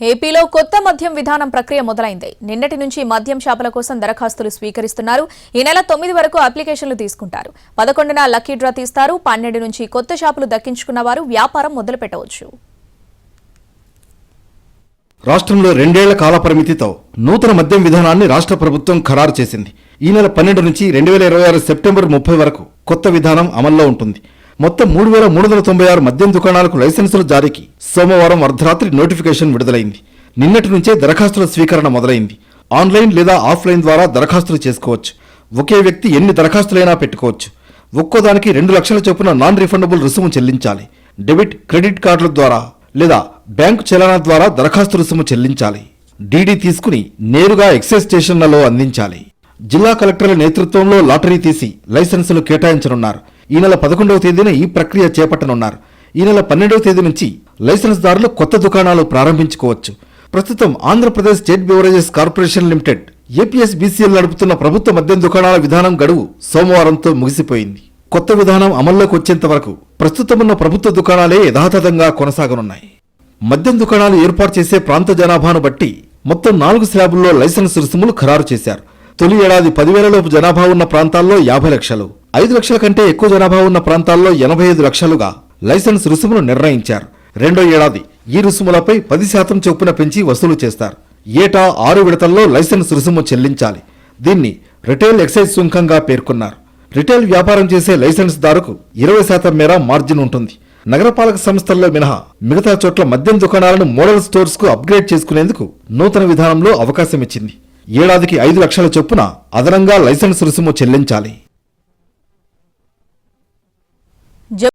ఏపీలో కొత్త మద్యం విధానం ప్రక్రియ మొదలైంది. నిన్నటి నుంచి మద్యం షాపుల కోసం దరఖాస్తులు స్వీకరిస్తున్నారు. ఈ నెల తొమ్మిది వరకు అప్లికేషన్లు తీసుకుంటారు. పదకొండున లక్కీ డ్రా తీస్తారు. పన్నెండు నుంచి కొత్త షాపులు దక్కించుకున్న వారు వ్యాపారం మొదలు పెట్టవచ్చు రాష్ట్రంలో రెండేళ్ళ కాల పరిమితితో నూతన మద్యం విధానాన్ని రాష్ట్ర ప్రభుత్వం ఖరారు చేసింది. ఈ నెల పన్నెండు నుంచి రెండు వేల ఇరవై ఆరు సెప్టెంబర్ ముప్పై వరకు కొత్త విధానం అమల్లో ఉంటుంది. మొత్తం మూడు వేల మూడు వందల తొంభై ఆరు మద్యం దుకాణాలకు లైసెన్సుల జారీకి సోమవారం అర్ధరాత్రి నోటిఫికేషన్ విడుదలైంది. నిన్నటి నుంచే దరఖాస్తుల స్వీకరణ మొదలైంది. ఆన్లైన్ లేదా ఆఫ్లైన్ ద్వారా దరఖాస్తులు చేసుకోవచ్చు. ఒకే వ్యక్తి ఎన్ని దరఖాస్తులైనా పెట్టుకోవచ్చు. ఒక్కోదానికి రెండు లక్షల చొప్పున నాన్ రిఫండబుల్ రుసుము చెల్లించాలి. డెబిట్ క్రెడిట్ కార్డుల ద్వారా లేదా బ్యాంకు చలానా ద్వారా దరఖాస్తు రుసుము చెల్లించాలి. డీడీ తీసుకుని నేరుగా ఎక్సైజ్ స్టేషన్లలో అందించాలి. జిల్లా కలెక్టర్ల నేతృత్వంలో లాటరీ తీసి లైసెన్సులు కేటాయించనున్నారు. ఈ నెల పదకొండవ తేదీన ఈ ప్రక్రియ చేపట్టనున్నారు. ఈ నెల పన్నెండవ తేదీ నుంచి లైసెన్స్దారులు కొత్త దుకాణాలు ప్రారంభించుకోవచ్చు. ప్రస్తుతం Andhra Pradesh state beverages corporation limited APS BCL నడుపుతున్న ప్రభుత్వ మద్యం దుకాణాల విధానం గడువు సోమవారంతో ముగిసిపోయింది. కొత్త విధానం అమల్లోకి వచ్చేంత వరకు ప్రస్తుతమున్న ప్రభుత్వ దుకాణాలే యథాతథంగా కొనసాగనున్నాయి. మద్యం దుకాణాలు ఏర్పాటు చేసే ప్రాంత జనాభాను బట్టి మొత్తం నాలుగు స్లాబుల్లో లైసెన్స్ రుసుములు ఖరారు చేశారు. తొలి ఏడాది పదివేలలోపు జనాభా ఉన్న ప్రాంతాల్లో యాభై లక్షలు. ఐదు లక్షల కంటే ఎక్కువ జనాభా ఉన్న ప్రాంతాల్లో ఎనభై ఐదు లక్షలుగా లైసెన్స్ రుసుమును నిర్ణయించారు. రెండో ఏడాది ఈ రుసుములపై పది శాతం చొప్పున పెంచి వసూలు చేస్తారు. ఏటా ఆరు విడతల్లో లైసెన్స్ రుసుము చెల్లించాలి. దీన్ని రిటైల్ ఎక్సైజ్ సుంకంగా పేర్కొన్నారు. రిటైల్ వ్యాపారం చేసే లైసెన్స్ దారుకు ఇరవై శాతం మేర మార్జిన్ ఉంటుంది. నగరపాలక సంస్థల్లో మినహా మిగతా చోట్ల మద్యం దుకాణాలను మోడల్ స్టోర్స్కు అప్గ్రేడ్ చేసుకునేందుకు నూతన విధానంలో అవకాశం ఇచ్చింది. ఏడాదికి ఐదు లక్షల చొప్పున అదనంగా లైసెన్స్ రుసుము చెల్లించాలి.